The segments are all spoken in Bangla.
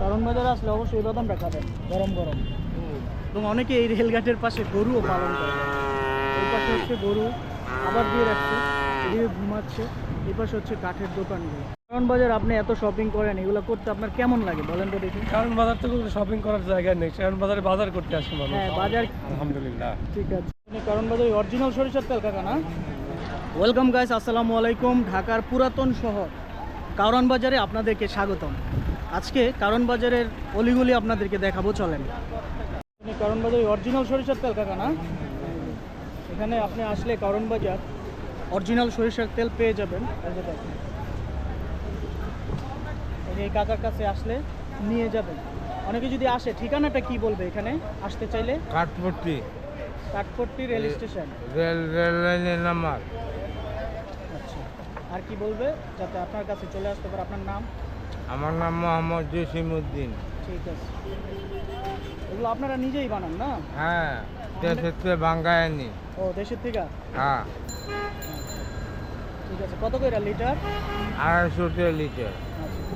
কারণ বাজার আসলে অবশ্যই গরম গরম এবং পাশে হচ্ছে গরু দিয়ে রাখছে ঘুমাচ্ছে, এই পাশে হচ্ছে কাঠের দোকানগুলো। কারণ বাজার আপনি এত শপিং করেন এগুলো করতে আপনার কেমন লাগে? বলেন তো দেখি। কারণ বাজার তো কোনো শপিং করার জায়গা নেই কারণ বাজারে বাজার করতে আসে মানুষ। হ্যাঁ বাজার আলহামদুলিল্লাহ। ঠিক আছে। কারণ বাজার অরিজিনাল সরিষার তেল কাকা না? ওয়েলকাম গাইস আসসালামু আলাইকুম ঢাকার পুরাতন শহর। কারণ বাজারে আপনাদেরকে স্বাগতম। আজকে কারণ বাজারের অলিগুলি আপনাদেরকে দেখাবো চলেন। আপনি কারণ বাজারে অরিজিনাল সরিষার তেল কাকা না? এখানে আপনি আসলে কারণ বাজার অরিজিনাল সরিষার তেল পেয়ে যাবেন। যে এই কাকার কাছে আসলে নিয়ে যাবেন। অনেকে যদি আসে ঠিকানাটা কি বলবে এখানে? আসতে চাইলে? Kathpatti. Kathpatti rail station. Rail rail লাইনের নাম্বার আচ্ছা। আর কি বলবে? যাতে আপনার কাছে চলে আসতে পারে। আপনার নাম? আমার নাম মোহাম্মদ জসিম উদ্দিন। ঠিক আছে। এগুলো আপনারা নিজেই বানান না? হ্যাঁ দেশের থেকে বাঙ্গায় আনি। ও দেশের থেকে? হ্যাঁ। ঠিক আছে। কত করে লিটার? আড়াইশো লিটার। আচ্ছা।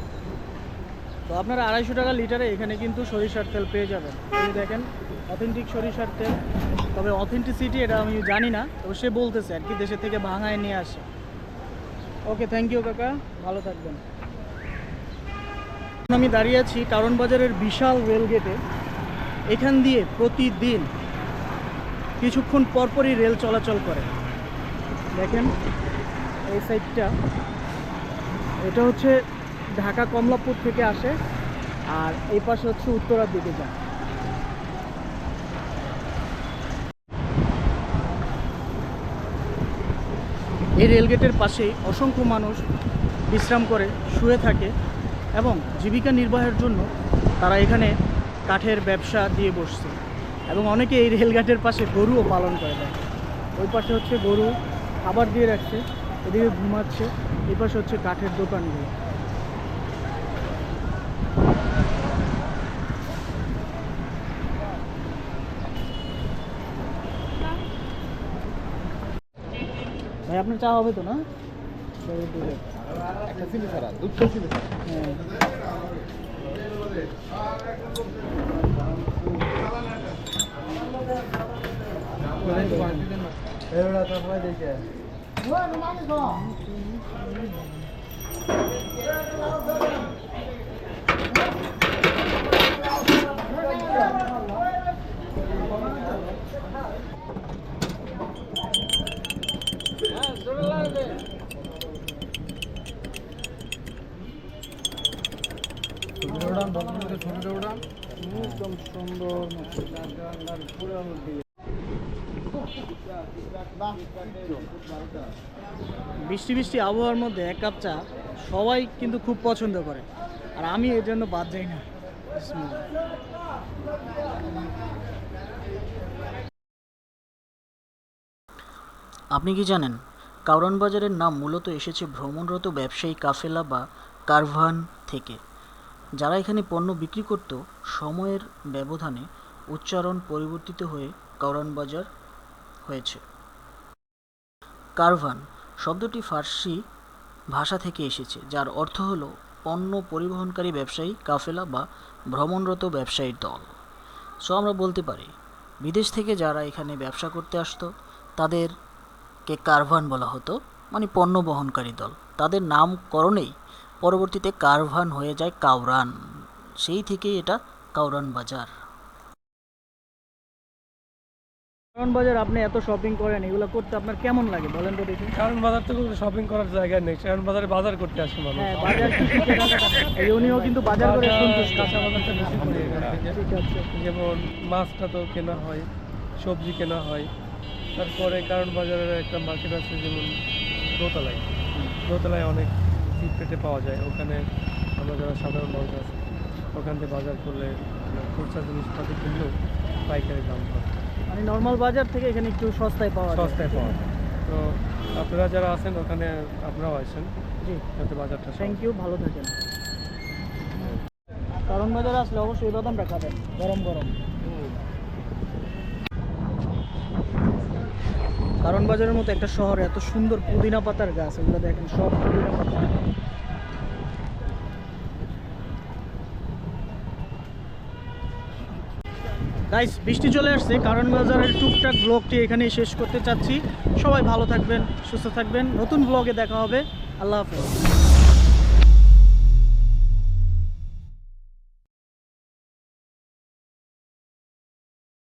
তো আপনারা আড়াইশো টাকা লিটারে এখানে কিন্তু সরিষার তেল পেয়ে যাবেন। এই দেখেন অথেন্টিক সরিষার তেল। তবে অথেন্টিসিটি এটা আমি জানি না, তবে সে বলতেছে আর কি দেশের থেকে ভাঙায় নিয়ে আসে। ওকে থ্যাংক ইউ কাকা, ভালো থাকবেন। আমি দাঁড়িয়ে আছি কারণ বাজারের বিশাল রেল গেটে এখান দিয়ে প্রতিদিন কিছুক্ষণ পরপরই রেল চলাচল করে। দেখেন, এই সাইডটা এটা হচ্ছে ঢাকা কমলাপুর থেকে আসে আর এই পাশে হচ্ছে উত্তরার দিকে যায়। এই রেলগেটের পাশেই অসংখ্য মানুষ বিশ্রাম করে, শুয়ে থাকে এবং জীবিকা নির্বাহের জন্য তারা এখানে কাঠের ব্যবসা দিয়ে বসছে এবং অনেকে এই রেলঘাটের পাশে গরুও পালন করে দেয়। ওই পাশে হচ্ছে গরু খাবার দিয়ে রাখছে, এদিকে ঘুমাচ্ছে, এই পাশে হচ্ছে কাঠের দোকানগুলো। ভাই আপনার চা হবে তো না দই দুধের। হ্যাঁ। একদম সুন্দর বৃষ্টি বৃষ্টি আবহাওয়ার মধ্যে এক কাপ চা সবাই কিন্তু খুব পছন্দ করে। আর আমি এর জন্য বাদ যাই না। আপনি কি জানেন? কারণ বাজারের নাম মূলত এসেছে ভ্রমণরত ব্যবসায়ী কাফেলা বা কারভান থেকে, যারা এখানে পণ্য বিক্রি করত। সময়ের ব্যবধানে উচ্চারণ পরিবর্তিত হয়ে কারণ বাজার হয়েছে। কারভান শব্দটি ফার্সি ভাষা থেকে এসেছে, যার অর্থ হলো পণ্য পরিবহনকারী ব্যবসায়ী, কাফেলা বা ভ্রমণরত ব্যবসায়ীর দল। সো আমরা বলতে পারি, বিদেশ থেকে যারা এখানে ব্যবসা করতে আসতো তাদেরকে কারভান বলা হতো মানে পণ্য বহনকারী দল। তাদের নামকরণেই পরবর্তীতে কারভান হয়ে যায় কাউরান সেই থেকেই এটা কাউরান বাজার। কারণ বাজার আপনি এত শপিং করেন এগুলো করতে আপনার কেমন লাগে? বলেন তো দেখি। কারণ বাজার তো কোনো শপিং করার জায়গা নেই। কারণ বাজারে বাজার করতে আসে মানুষ। হ্যাঁ বাজার কি কি এই উনিও কিন্তু বাজার করে সন্তুষ্ট। কাঁচা বাজারটা বেশি করি যেমন মাছটা তো কেনা হয় সবজি কেনা হয় তারপরে কারণ বাজারের একটা মার্কেট আছে যেমন দোতলায়। দোতলায় অনেক চিপ পেটে পাওয়া যায়। ওখানে আমরা যারা সাধারণ মানুষ আছে ওখান থেকে বাজার করলে খুচরা জিনিসপাতি কিনলেও পাইকারি দাম হয়। মানে নর্মাল বাজার থেকে এখানে একটু সস্তায় পাওয়া যায়। সস্তায় পাওয়া যায়। তো আপনারা যারা আছেন ওখানে আপনারাও আসেন। জি। যাতে বাজারটা থ্যাংক ইউ ভালো থাকেন। কারণ বাজার আসলে অবশ্যই বাদামটা খাবেন। গরম গরম। কারণ বাজারের মতো একটা শহরে এত সুন্দর পুদিনা পাতার গাছ, এগুলো দেখেন, সব পুদিনা পাতা। গাইস বৃষ্টি চলে আসছে কারণ বাজারের টুকটাক ব্লগটি এখানেই শেষ করতে চাচ্ছি। সবাই ভালো থাকবেন, সুস্থ থাকবেন। নতুন ব্লগে দেখা হবে। আল্লাহ হাফেজ।